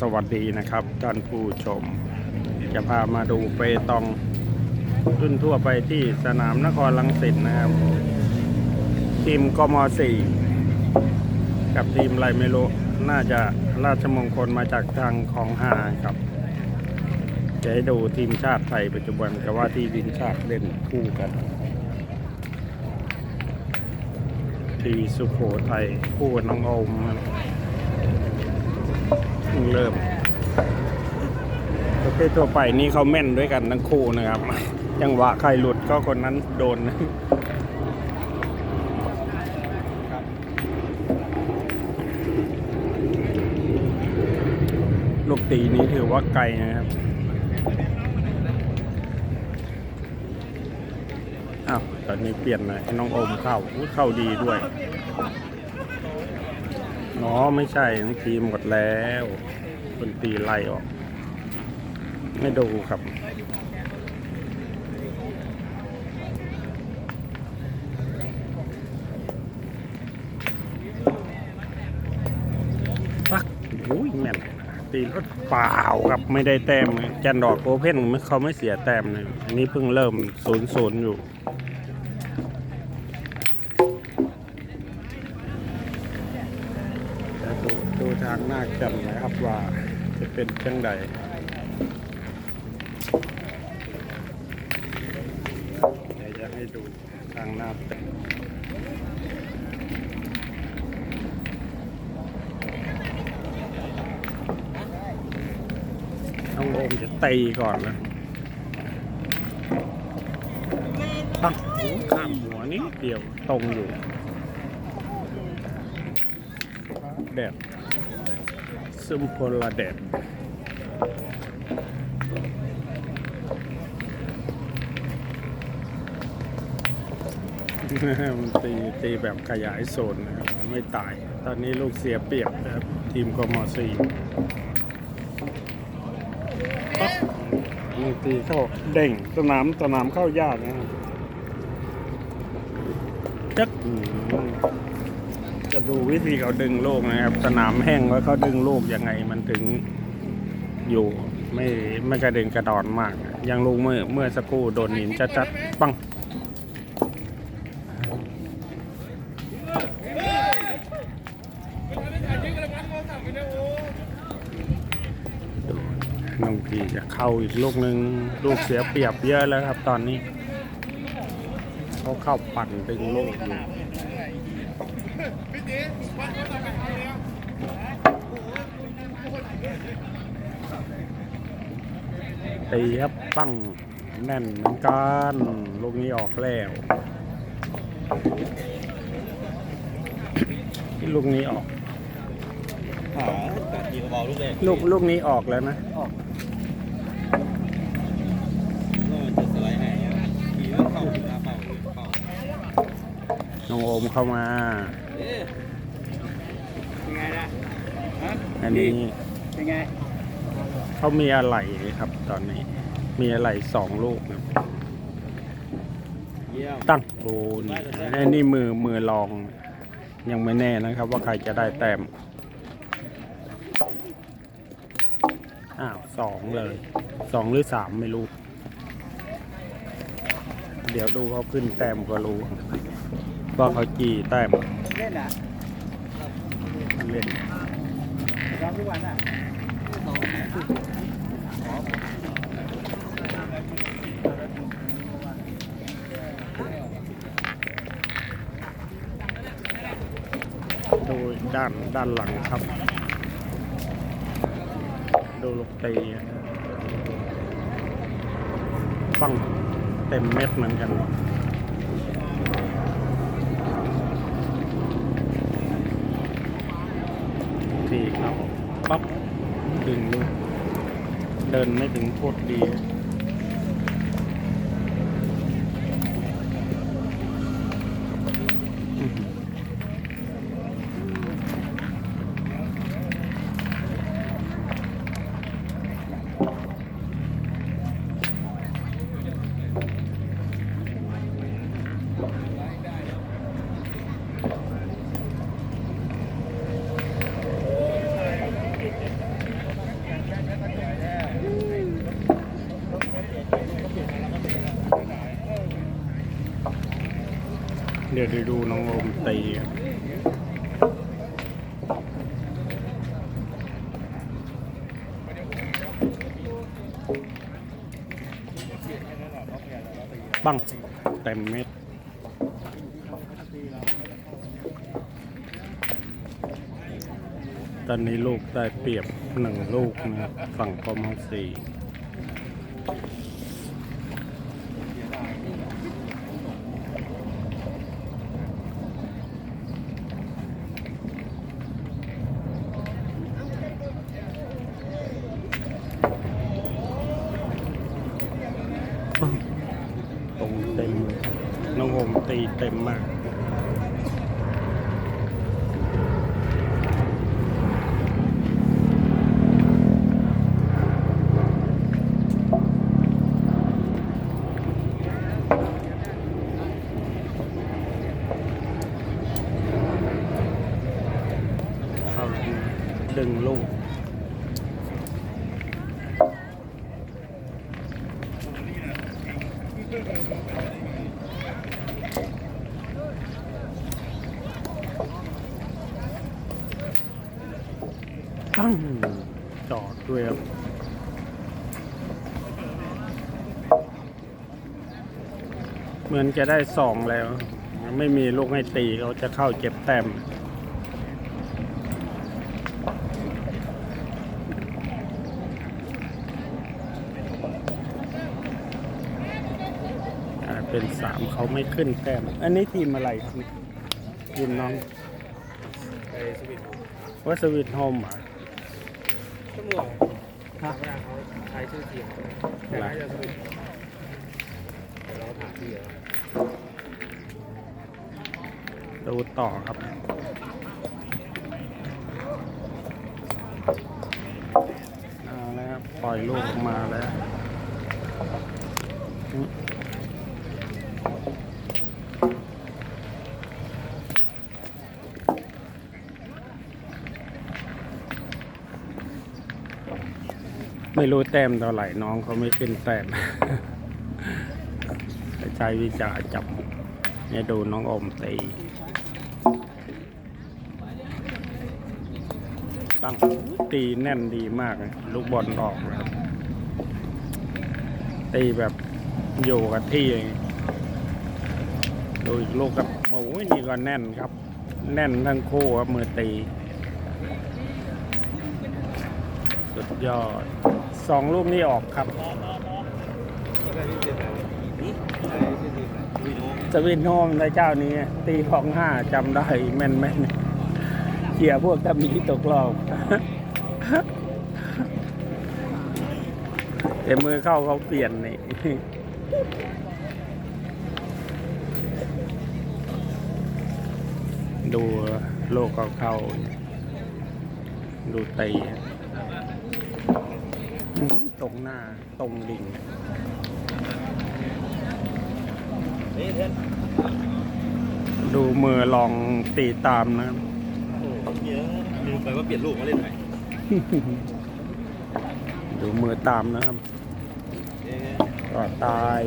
สวัสดีนะครับท่านผู้ชม จะพามาดูเปตองรุ่นทั่วไปที่สนามนครลังสิตนะครับ ทีมกมสี่กับทีมไรไม่รู้น่าจะราชมงคลมาจากทางของหาครับ จะให้ดูทีมชาติไทยปัจจุบันกับว่าที่ทีมชาติเล่นคู่กันทีสุโขทัยคู่กับน้องอมครับ เพิ่งเริ่มประเภททั่วไปนี่เขาแม่นด้วยกันทั้งคู่นะครับจังหวะใครหลุดก็คนนั้นโดนลูกตีนี้ถือว่าไกลนะครับอ้าวตอนนี้เปลี่ยนเลยให้น้องโอมเข้าอุ๊ยเข้าดีด้วย อ๋อ ไม่ใช่ทั้งทีมหมดแล้วคนตีไล่ออก ไม่ดูครับปักอุ้ยแม่นตีรถเปล่าครับไม่ได้แต้มจันดอกโอเพ่นเขาไม่เสียแต้มเลยอันนี้เพิ่งเริ่มศูนย์ศูนย์อยู่ แต่ดู หน้ากันนะครับว่าจะเป็นจังใดเดี๋ยวจะให้ดูทางหน้าเต็มน้องโอมจะตีก่อนนะตั้งหูข้ามหัวนิดเดียวตรงอยู่แดดซึมพลแดดมันตีตีแบบขยายโซนนะครับ ไม่ตาย ตอนนี้ลูกเสียเปรียบนะครับ ทีมกมสี่มันตีเข้าเด้งสนามสนามเข้ายากนะครับจัก ดูวิธีเขาดึงลูกนะครับ สนามแห้งว่าเขาดึงลูกยังไงมันถึงอยู่ไม่ไม่กระเด็นกระดอนมาก ยังลูกเมื่อเมื่อสักครู่โดนหินจัดๆปังน้องพีจะเข้าอีกลูกหนึ่งลูกเสียเปรียบเยอะแล้วครับตอนนี้ เขาเข้าปั่นดึงลูกอยู่ ตีครับปั้งแน่นเหมือนกันลูกนี้ออกแล้วลูกนี้ออกหาแต่ทีเบาๆลูกเล่นลูกลูกนี้ออกแล้วนะจะสไลด์ให้ทีแล้วเข้าหน้าเป้าหรือเป้าน้องโอมเข้ามาเอ๊ะเป็นไงนะฮะอันนี้ เป็นไงเขามีอะไรครับตอนนี้ มีอะไรสองลูกครับเยี่ยมตั้งโอ้นี่อันนี่มือมือลอง ยังไม่แน่นะครับ ว่าใครจะได้แต้มอ้าวสองเลยสองหรือสามไม่รู้ เดี๋ยวดูเขาขึ้นแต้มก็รู้ว่าเขากี่แต้มเล่นนะเล่น ร้องทุกวันอะดูด้านด้านหลังครับ ดูลูกตีปังเต็มเม็ดเหมือนกัน ทีครับปั๊บ ดึงลูกเดินไม่ถึงโคตรดี ดี๋ยวด้ดูน้องโอมตีบังเต็มเม็ดตอนนี้ลูกได้เปรียบหนึ่งลูกนะฝั่งกมสี่ปังตรงเต็มเลยน้องโอมตีเต็มมาก เข้าดึงลูก ตั้ง จอดด้วยครับเหมือนจะได้สองแล้ว ไม่มีลูกให้ตีเขาจะเข้าเจ็บแต้มอ่าเป็นสามเขาไม่ขึ้นแต้ม อันนี้ทีมอะไรครับเนี่ยทีมน้องไอ้สวิตวัสวิทโฮมอะ ตำรวจทางเวลาเขาใช้ชื่อทีมแต่น่าจะสวิตเดี๋ยวเราถามพี่แล้วดูต่อครับเอาแล้วครับปล่อยลูกออกมาแล้ว ไม่รู้แต้มเท่าไหร่น้องเขาไม่ขึ้นแต้มใช้วิจาจับเนี่ยดูน้องอมตีตั้งตีแน่นดีมากเลยลูกบอลออกนะครับตีแบบอยู่กับที่เองดูอีกลูกกับโอ้ยนี่ก็แน่นครับ แน่นทั้งคู่ครับมือตี สุดยอดสองลูกนี้ออกครับนี่ใช้ชื่อทีมสวิตโนสวินโฮมในเจ้านี้ ตีของห้าจำได้แม่นแม่นเขี่ยร์พวกตะมีตกรอบแต่มือเข้าเขาเปลี่ยนนี่ดูโลกเขาเข้าดูตีตรง หน้าตรงดิ่งนี่เพื่อนดูมือลองตีตามนะครับโอ้เยอะลืมไปว่าเปลี่ยนลูกมาเล่นใหม่ดูมือตามนะครับเอ๊ะก็ตาย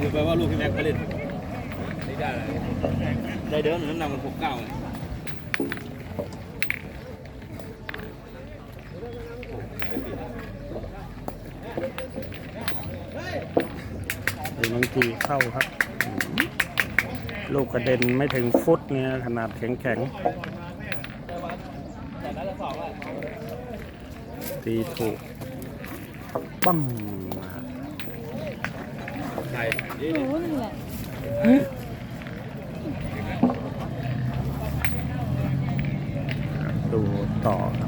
ลืมไปว่าลูกพี่แม็กมาเล่นไม่ได้เลยได้เดินน้ำหนักมันหกเก้าเลย หรือบางทีเข้าครับ ลูกกระเด็นไม่ถึงฟุตเนี่ยขนาดแข็งแข็งๆตีถูกปั้มใช่นี่หนูนี่แหละดูต่อครับ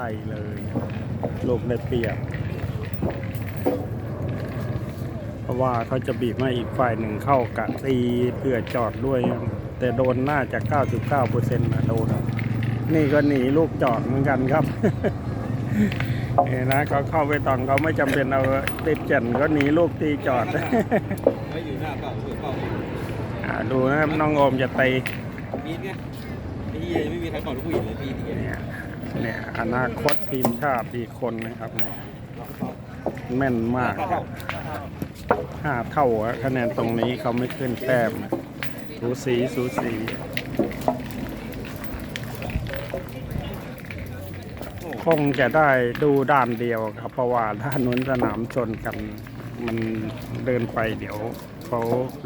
ไล่เลยลูกได้เปรียบเพราะว่าเขาจะบีบให้อีกฝ่ายหนึ่งเข้ากะตีเพื่อจอดด้วย แต่โดนน่าจะ 99%นะโดนนี่ก็หนีลูกจอดเหมือนกันครับนี่นะเขาเข้าไปตอนเขาไม่จำเป็นเอาติดเจนก็หนีลูกตีจอดไม่อยู่หน้าเปล่าเปล่าดูนะครับน้องโอมจะตีปีนไงไอ้เหี้ไม่มีใครเป่าลูกหวีดเลยปีนอย่าง เนี่ยอนาคตทีมชาติอีกคนนะครับเนี่ยแม่นมากครับห้าเท่าคะแนนตรงนี้เขาไม่ขึ้นแต้มสูสีสูสีคงจะได้ดูด้านเดียวครับ เพราะว่าด้านนู้นสนามชนกันมันเดินไปเดี๋ยวเขา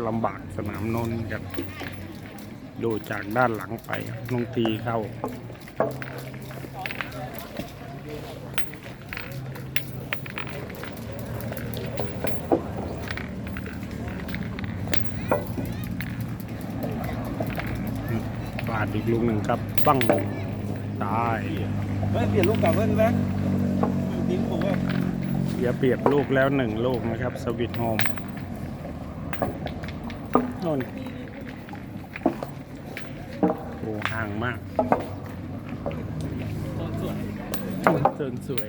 ลำบากสนามน้นกันดูจากด้านหลังไปน้องตีเข้า ลูกหนึ่งครับบั้งตายเฮ้ยเปลี่ยนลูกกลับเว้ยพี่แบ๊กทีมผมว่าเสียเปรียบลูกแล้วหนึ่งลูกนะครับสวิตโฮมนนโอ้ห่างมากตอนสวยเจินสวย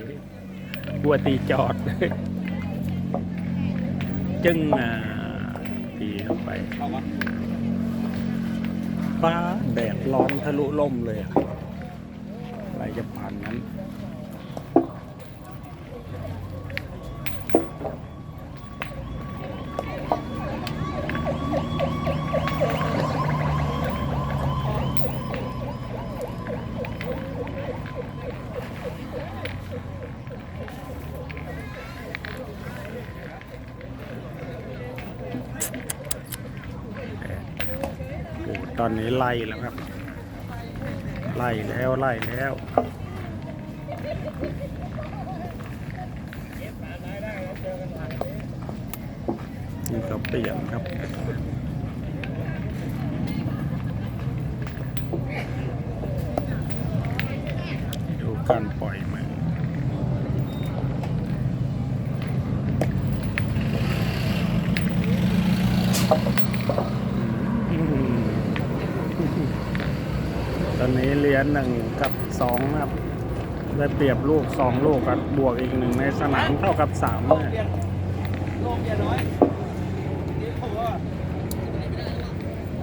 บัวตีจอด จึงอ่าตีเข้าไปเอาวะ ฟ้าแดดร้อนทะลุล่มเลยอะอะไรจะผ่านนั้น โอ้ตอนนี้ไล่แล้วครับ ไล่แล้วไล่แล้วนี่ก็เปลี่ยนครับดูการปล่อยมืออืมต อนนี้เหรียญหนึ่งกับสองนะครับได้เปรียบลูกสองลูกกับบวกอีกหนึ่งในสนามเท่ากับสามโลกนะเปลี่ยลกเลี่ยน้อยทีมผมว่า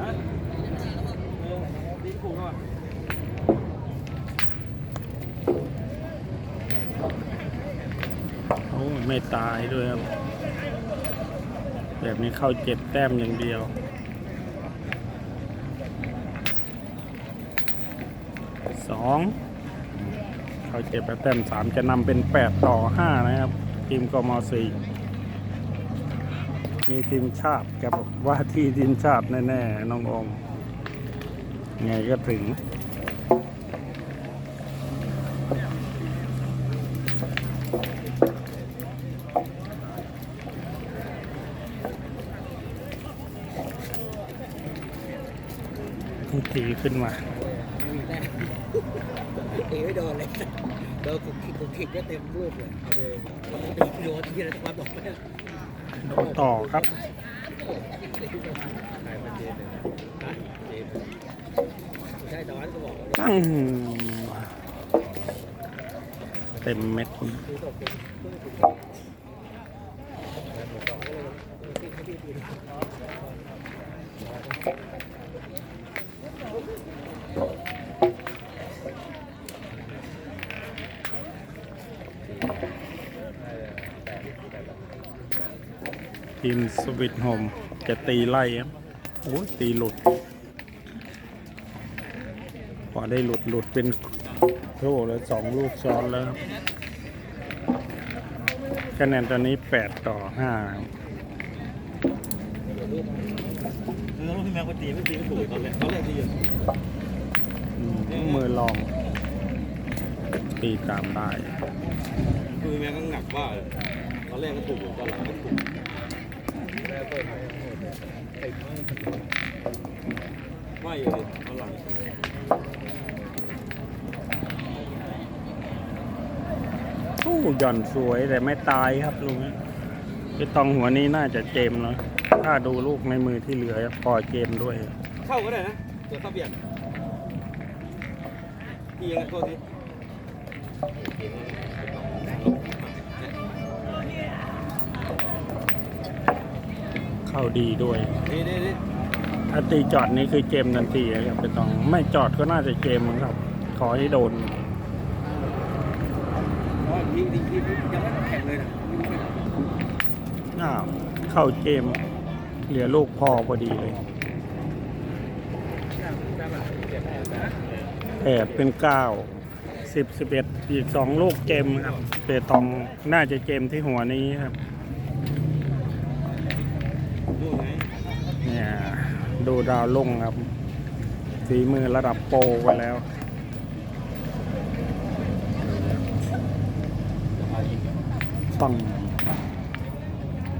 ฮะเออทีมผมว่าโอ้ไม่ตายด้วยครับ แบบนี้เข้าเจ็ดแต้มอย่างเดียว สองเขาเจ็บไปแต้มสามจะนำเป็นแปดต่อห้านะครับ ทีมกมสีมีทีมชาติกับว่าที่ทีมชาติแน่ ๆ น้องอมไงก็ถึงตีขึ้นมา ตีไม่โดนเลยโดนกุกคิกกุกคิกก็เต็มรูปเลยเอาเลยโดนที่อะไรมาบอกไม่ได้โดนต่อครับใครมาเจนเลยนะเจนใช่แต่ว่าก็บอกว่าตั้งเต็มเม็ดคือตกเป็นที มสวิตโฮมจะตีไล่ครับโอ้ยตีหลุด พอได้หลุดหลุดเป็นโทแล้วสองลูกซ้อนแล้วครับคะแนนตอนนี้แปดต่อห้าคือต้องพี่แม่คนตีไม่ตีไม่ถูกตอนแรกตอนแรกดีอยู่มือลอง ตีตามได้คือแม่ก็หนักว่าตอนแรกก็ถูกตอนหลังก็ถูกไม่เลยตอนหลังโอ้หย่อนสวยแต่ไม่ตายครับลุงพี่ตองหัวนี้น่าจะเจมส์เนาะถ้าดูลูกในมือที่เหลือพอเจมส์ด้วย เข้าก็ได้นะ เดี๋ยวเข้าเบียดพี่ยังไงโทษที เข้าดีด้วยถ้าตีจอดนี่คือเกมทันทีครับไปต้องไม่จอดก็น่าจะเกมมั้งครับ ขอให้โดนน่าเข้าเกม เหลือลูกพอพอดีเลยแอบเป็นเก้า สิบสิบเอ็ดอีกสองลูกเกมครับเปตองน่าจะเกมที่หัวนี้ครับเนี่ยดูดาวลุ่งครับฝีมือระดับโปรไปแล้วปัง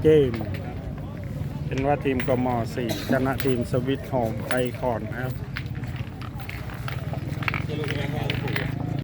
เกม เป็นว่าทีมกม4ชนะทีมสวิตโฮมไปก่อนนะครับ